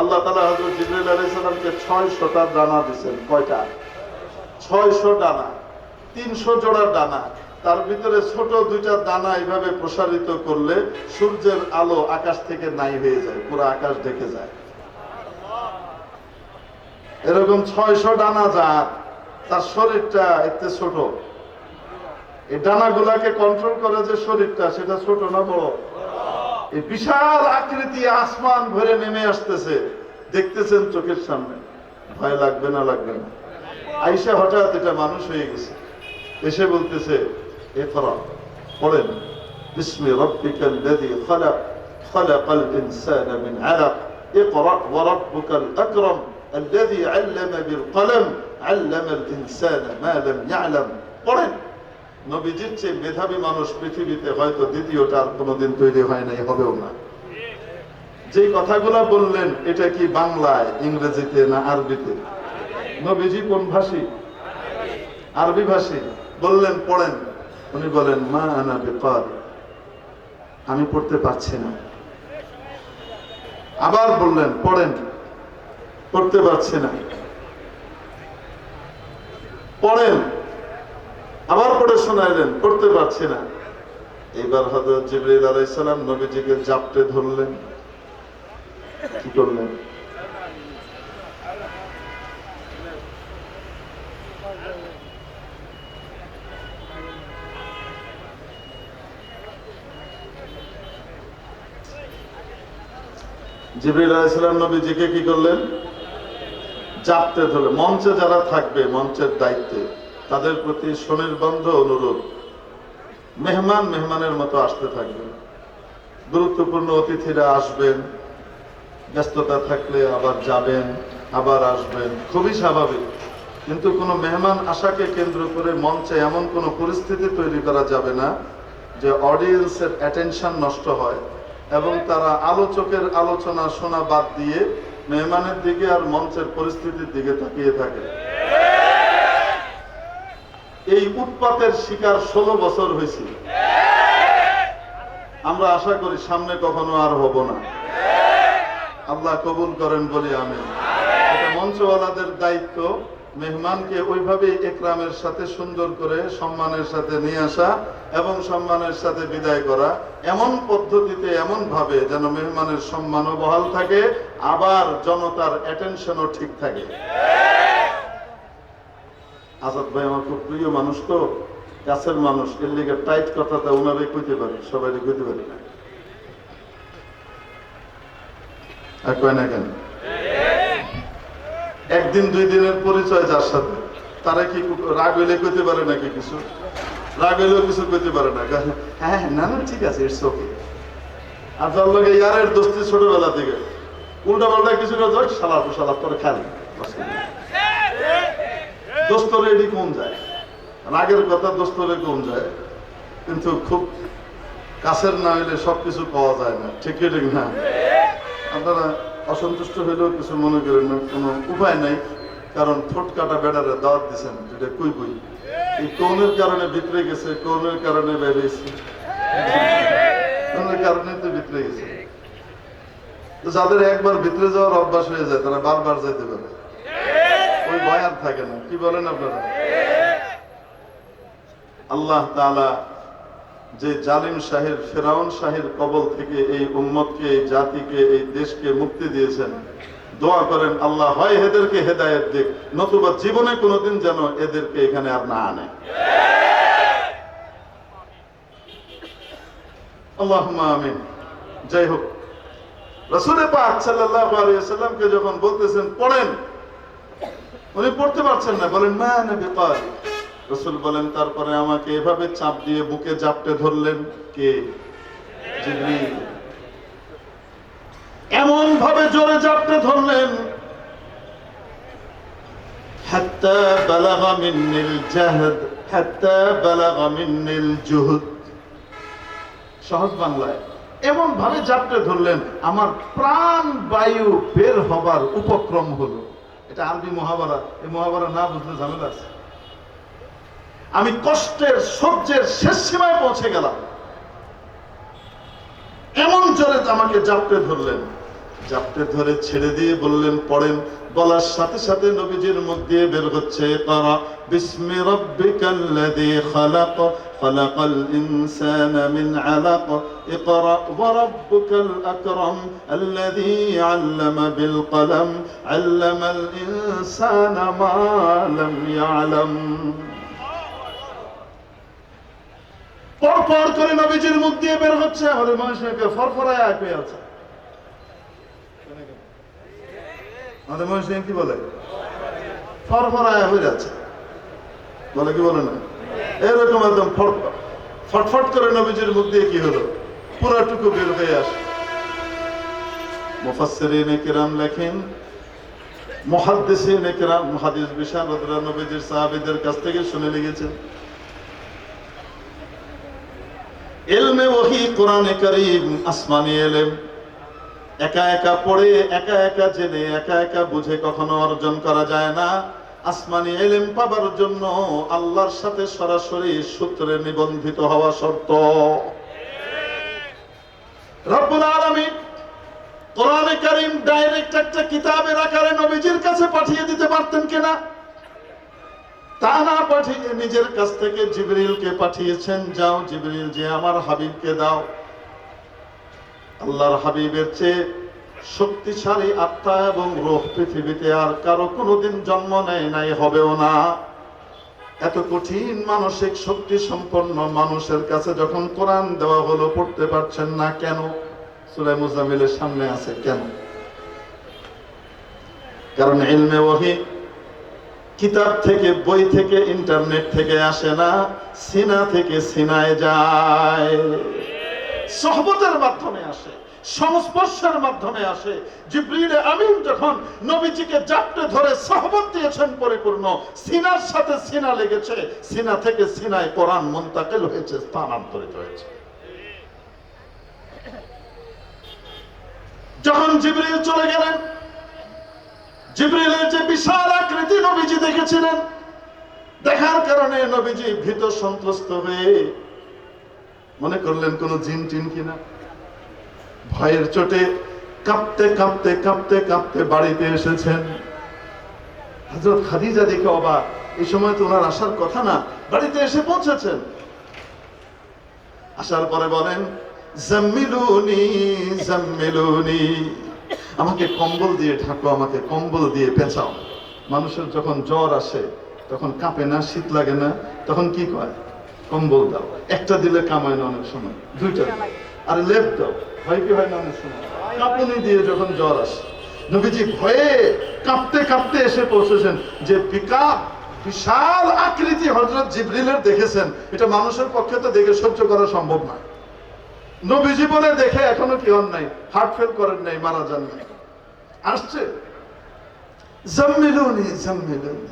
আল্লাহ তালা হজরত জিবরাইল আলাইহিস সালামকে ছয়শটা দানা দিয়েছেন কয়টা? ছয়শো ডানা তিনশো জোড়া ডানা তার ভিতরে ছোট দুইটা দানা এইভাবে প্রসারিত করলে সূর্যের আলো আকাশ থেকে নাই হয়ে যায়, পুরো আকাশ ঢেকে যায়। এরকম ছয়শো ডানা যার, তার শরীরটা একটু ছোট। এই ডানাগুলাকে কন্ট্রোল করে যে শরীরটা, সেটা ছোট না বড়? এই বিশাল আকৃতি আসমান ভরে নেমে আসতেছে দেখতেছেন চোখের সামনে ভয় লাগবে না লাগবে না আইসা হঠাৎ এটা মানুষ হয়ে গেছে এসে বলতেছে এ করা পড়েন বিসমি রব্বিকাল লাযী খালাক খালাকাল ইনসানা মিন আলাক اقرأ وربك الأكرم الذي علم بالقلم علم الإنسان ما لم يعلم পড়েন নবীজির চেয়ে মেধাবী মানুষ পৃথিবীতে হয়তো দ্বিতীয়টা আর কোনোদিন তৈরি হয় নাই, হবেও না। যে কথাগুলো বললেন, এটা কি বাংলায়, ইংরেজিতে না আরবিতে? নবীজি কোন ভাষী? আরবি ভাষী। বললেন, পড়েন। উনি বলেন, মা আনা বেকার। আমি পড়তে পারছি না। আবার বললেন, পড়েন। পড়তে পারছি না। পড়েন। আবার পড়ে শোনাইলেন, পড়তে পারছি না। এবার হজরত জিবরিল আলাইহিস সালাম নবীজিকে জাপটে ধরলেন। কি করলেন? জিবরিল আলাইহিস সালাম নবীজিকে কি করলেন? জাপতে ধরলেন। মঞ্চে যারা থাকবে, মঞ্চের দায়িত্বে তাদের প্রতি সুনির্বন্ধ অনুরোধ। মেহমান মেহমানের মতো আসতে থাকবেন। গুরুত্বপূর্ণ অতিথিরা আসবেন। ব্যস্ততা থাকলে আবার যাবেন, আবার আসবেন। খুবই স্বাভাবিক। কিন্তু কোনো মেহমান আশাকে কেন্দ্র করে মঞ্চে এমন কোনো পরিস্থিতি তৈরি করা যাবে না যে অডিয়েন্সের অ্যাটেনশন নষ্ট হয় এবং তারা আলোচকের আলোচনা শোনা বাদ দিয়ে মেহমানের দিকে আর মঞ্চের পরিস্থিতির দিকে তাকিয়ে থাকে। এই উৎপাতের শিকার ষোলো বছর হয়েছি আমরা আশা করি সামনে কখনো আর হব না। আল্লাহ কবুল করেন বলি আমি মঞ্চওয়ালাদের দায়িত্ব। মেহমানকে ওইভাবে একরামের সাথে সুন্দর করে সম্মানের সাথে নিয়ে আসা এবং সম্মানের সাথে বিদায় করা এমন পদ্ধতিতে এমন ভাবে যেন মেহমানের সম্মানও বহাল থাকে, আবার জনতার অ্যাটেনশনও ঠিক থাকে। আজাদ ভাই আমার খুব প্রিয় মানুষ তো, কাছের মানুষ। এর লিগে টাইট কথাটা ওনারে কইতে পারি সবাই কইতে পারি। কেন? একদিন, দুই দিনের পরিচয় যার সাথে। তারা কি রাগ হইলে কইতে পারে নাকি কিছু? রাগ হইলেও কিছু কইতে পারে না। হ্যাঁ না না, ঠিক আছে ইটস ওকে আর যার লগে ইয়ারের দোস্তি ছোটবেলা থেকে। উল্টা পাল্টা কিছু না যাক সালাদ সালাদ করে খেলেন দোস্তরে এটি কম যায়? রাগের কথা দোস্তরে কম যায়? কিন্তু খুব কাছের না হইলে সবকিছু পাওয়া যায় না। ঠিক কি ঠিক না? আপনারা অসন্তুষ্ট হইলেও কিছু মনে করেন না, কোনো উপায় নাই, কারণ ঠোঁট কাটা বেড়ারে দাওয়াত দিছেন, যেটা কুই কুই? এই কৌনের কারণে ভিতরে গেছে কৌনের কারণে বেরিয়েছে কৌনের কারণে তো ভিতরে গেছে। তো যাদের একবার ভিতরে যাওয়ার অভ্যাস হয়ে যায়, তারা বারবার যেতে পারে। ওই ভয় আর থাকে না। কি বলেন আপনারা? আল্লাহ তাআলা যে জালিম শাহের, ফেরাউন শাহের কবল থেকে এই উম্মতকে, এই জাতিকে, এই দেশকে মুক্তি দিয়েছেন। দোয়া করেন, আল্লাহ হয় এদেরকে হেদায়েত দিক, নতুবা জীবনে কোনোদিন যেন এদেরকে এখানে আর না আনে। আল্লাহ আমিন। যাই হোক রসুল পাক সাল্লাল্লাহু আলাইহি সাল্লামকে যখন বলতেছেন, পড়েন উনি পড়তে পারছেন না বলেন মা নবী কাল রসুল বলেন তারপরে আমাকে এভাবে চাপ দিয়ে বুকে জাপটে ধরলেন কে জিবরিল এমন ভাবে জোরে জাপটে ধরলেন حتى بلغ مني الجهد حتى بلغ مني الجهد সহজ বাংলায় এমন ভাবে জাপটে ধরলেন আমার প্রাণ বায়ু বের হবার উপক্রম হলো এটা আরবি মহাভারত এই মহাভারত না বুঝলে ঝামেলা আছে। আমি কষ্টের সহ্যের শেষ সীমায় পৌঁছে গেলাম। এমন জোরে আমাকে জাপটে ধরলেন। চাপটে ধরে ছেড়ে দিয়ে বললেন পড়েন বলার সাথে সাথে নবীজির মুখ দিয়ে বের হচ্ছে করা বিস্মি রব্বিকাল্লাযী খালাক خلق الإنسان من علق اقرأ وربك الأكرم الذي علم بالقلم علم الإنسان ما لم يعلم পর পর করে নবীজির মুখ দিয়ে বের হচ্ছে আমাদের মানুষকে ফরফরায় আয় পেয়ে আছে আমাদের মানুষ কি বলে? ফরফরায় হয়ে যাচ্ছে। বলে কি বলে না? এরকম একদম ফটফট। করে নবীজির মুখ দিয়ে কি হলো? পুরাটুকু বের হয়ে আসে। মুফাসসিরিনে কিরাম লেখেন, মুহাদ্দিসিনে কিরাম, মুহাদ্দিস বিশাল রাদিয়াল্লাহু নবীজির সাহাবীদের কাছ থেকে শুনে লিখেছেন। ইলমে ওহী কোরআনে কারীম, আসমানি ইলম একা একা পড়ে, একা একা জেনে, একা একা বুঝে কখনো অর্জন করা যায় না। আসমানি এলেম পাবার জন্য আল্লাহর সাথে সরাসরি সূত্রে নিবন্ধিত হওয়া শর্ত। ডাইরেক্ট একটা কাছে পাঠিয়ে দিতে পারতেন কিনা? তা না পাঠিয়ে নিজের কাছ থেকে জিবরিলকে পাঠিয়েছেন, যাও জিবরিল, যে আমার হাবিবকে দাও। আল্লাহর হাবিবের চেয়ে শক্তিশালী আত্মা এবং রোহ পৃথিবীতে আর কারও কোনোদিন জন্ম নেয় নাই, হবেও না। এত কঠিন মানসিক শক্তি সম্পন্ন মানুষের কাছে যখন কোরআন দেওয়া হলো, পড়তে পারছেন না কেন? সুরাই মুজামিলের সামনে আছে কেন? কারণ ইলমে ওহি কিতাব থেকে, বই থেকে, ইন্টারনেট থেকে আসে না, সিনা থেকে সিনায় যায়। সহবতের মাধ্যমে আসে, সংস্পর্শের মাধ্যমে আসে। জিব্রিল আমিন যখন নবীজিকে জাপটে ধরে সহবত দিয়েছেন পরিপূর্ণ, সিনার সাথে সিনা লেগেছে, সিনা থেকে সিনায় কোরআন মুন্তাকিল হয়েছে, স্থানান্তরিত হয়েছে। যখন জিব্রিল চলে গেলেন জিব্রিলের যে বিশাল আকৃতি নবীজি দেখেছিলেন, দেখার কারণে নবীজি ভীত সন্ত্রস্ত হয়ে মনে করলেন কোন জিন টিন কিনা? ভয়ের চোটে কাঁপতে কাঁপতে কাঁপতে কাঁপতে বাড়িতে এসেছেন। হজরত খাদিজা দেখে অবাক। এই সময় তো ওনার আসার কথা না, বাড়িতে এসে পৌঁছেছেন। আসার পরে বলেন, জাম্মিলুনি জাম্মিলুনি, আমাকে কম্বল দিয়ে ঢাকো, আমাকে কম্বল দিয়ে পেঁচাও। মানুষের যখন জ্বর আসে, তখন কাঁপে না, শীত লাগে না, তখন কি কয়? কম্বল দাও। একটা দিলে কামায় না অনেক সময়। দুইটা আর লেপ দাও। হয় কি হয় না অনেক সময়? কাঁপুনি দিয়ে যখন জ্বর আসে, নবীজি ভয়ে কাঁপতে কাঁপতে এসে পৌঁছেছেন যে পিকা বিশাল আকৃতি হজরত জিবরিলের দেখেছেন। এটা মানুষের পক্ষে তো দেখে সহ্য করা সম্ভব না নবী জীবনে দেখে এখনও কি হন নাই। হার্ট ফেল করেন নাই, মারা যান নাই। আসছে। জাম্মিলুনি জাম্মিলুনি।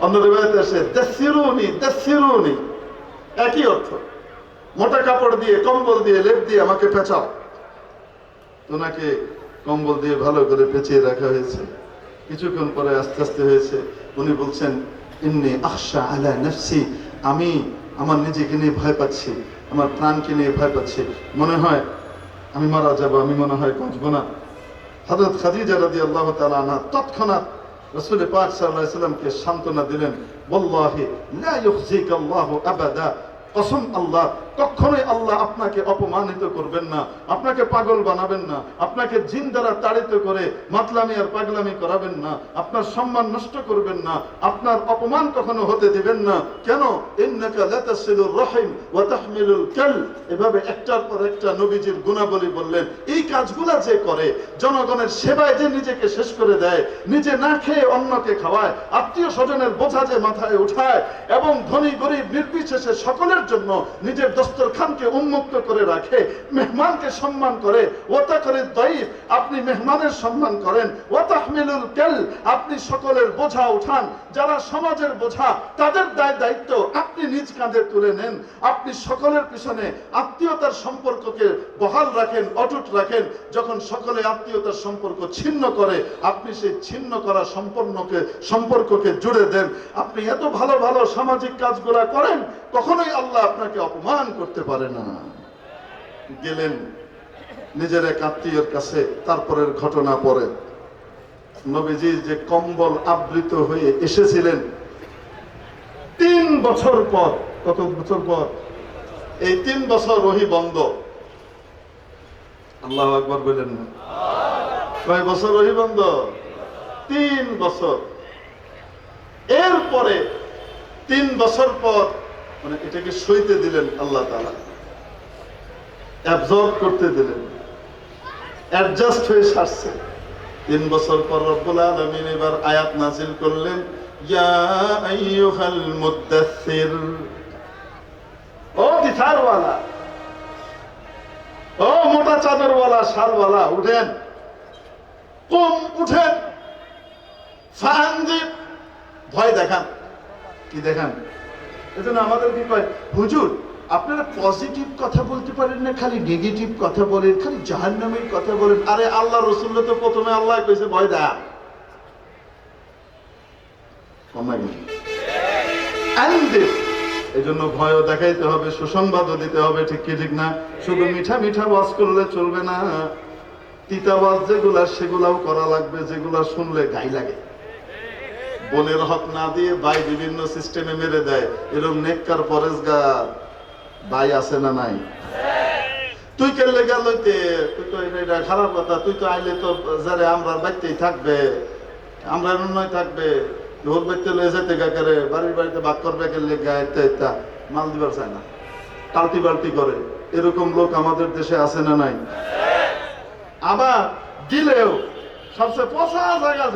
অন্য রিবায়তে আসে দাসিরুনি দাসিরুনি একই অর্থ। মোটা কাপড় দিয়ে, কম্বল দিয়ে, লেপ দিয়ে আমাকে পেঁচাও। ওনাকে কম্বল দিয়ে ভালো করে পেঁচিয়ে রাখা হয়েছে। কিছুক্ষণ পরে আস্তে আস্তে হয়েছে। উনি বলছেন, ইন্নি আখশা আলা নফসি, আমি আমার নিজেকে নিয়ে ভয় পাচ্ছি, আমার প্রাণকে নিয়ে ভয় পাচ্ছি। মনে হয় আমি মারা যাব, আমি মনে হয় বাঁচবো না। হযরত খাদিজা রাদিয়াল্লাহু তাআলা আনহা তৎক্ষণাৎ রাসূল পাক সাল্লাল্লাহু আলাইহি সাল্লামকে সান্ত্বনা দিলেন ওয়াল্লাহি লা ইউখজিকা আল্লাহু আবাদা। কসম আল্লাহ কখনোই আল্লাহ আপনাকে অপমানিত করবেন না, আপনাকে পাগল বানাবেন না, আপনাকে জিন দ্বারা তাড়িত করে মাতলামি আর পাগলামি করাবেন না, আপনার সম্মান নষ্ট করবেন না, আপনার অপমান কখনো হতে দিবেন না। কেন? এভাবে একটার পর একটা নবীজির গুণাবলী বললেন, এই কাজগুলা যে করে, জনগণের সেবায় যে নিজেকে শেষ করে দেয়, নিজে না খেয়ে অন্যকে খাওয়ায়, আত্মীয় স্বজনের বোঝা যে মাথায় উঠায়, এবং ধনী, গরিব, নির্বিশেষে সকলের জন্য নিজের দস্তরখানকে উন্মুক্ত করে রাখে, মেহমানকে সম্মান করে। ওতা করে দইফ আপনি মেহমানের সম্মান করেন। ওয়াতাহমিলুল কেল, আপনি সকলের বোঝা উঠান। যারা সমাজের বোঝা, তাদের দায় দায়িত্ব আপনি নিজ কাঁধে তুলে নেন। আপনি সকলের পিছনে আত্মীয়তার সম্পর্ককে বহাল রাখেন, অটুট রাখেন। যখন সকলে আত্মীয়তার সম্পর্ক ছিন্ন করে, আপনি সেই ছিন্ন করা সম্পর্ককে সম্পর্ককে জুড়ে দেন। আপনি এত ভালো ভালো সামাজিক কাজগুলা করেন, কখনোই আল্লাহ আপনাকে অপমান করতে পারে না। গেলেন নিজের এক আত্মীয়ের কাছে, তারপরের ঘটনা পরে। নবীজি যে কম্বল আবৃত হয়ে এসেছিলেন, তিন বছর পর, কত বছর পর? এই তিন বছর ওহি বন্ধ। আল্লাহ আকবর বললেন কয় বছর ওহি বন্ধ? তিন বছর। এরপরে তিন বছর পর মানে এটাকে সইতে দিলেন আল্লাহ তালা অ্যাবজর্ব করতে দিলেন। অ্যাডজাস্ট হয়ে সারছে। তিন বছর পর রব্বুল আলামিন এবার আয়াত নাজিল করলেন ও মোটা চাদরওয়ালা উঠেন। কুম, উঠেন। ভয় দেখান। কি দেখান? এজন্য আমাদের কয়, হুজুর, আপনারা পজিটিভ কথা বলতে পারেন না, খালি নেগেটিভ কথা বলেন, খালি জাহান্নামের কথা বলেন। আরে আল্লাহ রসুল্ল তো প্রথমে আল্লাহ কইছে, ভয় দা এই জন্য ভয়ও দেখাইতে হবে, সুসংবাদও দিতে হবে, ঠিক কি, ঠিক না? শুধু মিঠা মিঠা ওয়াজ করলে চলবে না। তিতা ওয়াজ যেগুলা, সেগুলাও করা লাগবে, যেগুলা শুনলে গাই লাগে। বোনের হক না দিয়ে ভাই বিভিন্ন সিস্টেমে মেরে দেয়। এরকম নেককার পরেশগার ভাই আছে না নাই? তুই কেলে গেল তুই তো এটা এটা খারাপ কথা, তুই তো আইলে তো যারে আমরা বাড়তেই থাকবে আমরা নয় থাকবে। ওর বাড়িতে লয়ে যেতে গা করে, বাড়ির বাড়িতে ভাগ করবে গেলে গায়ে ইত্যা মাল দিবার চায় না। টালতি বালতি করে। এরকম লোক আমাদের দেশে আছে না নাই? আবার দিলেও সবচেয়ে পচা জায়গা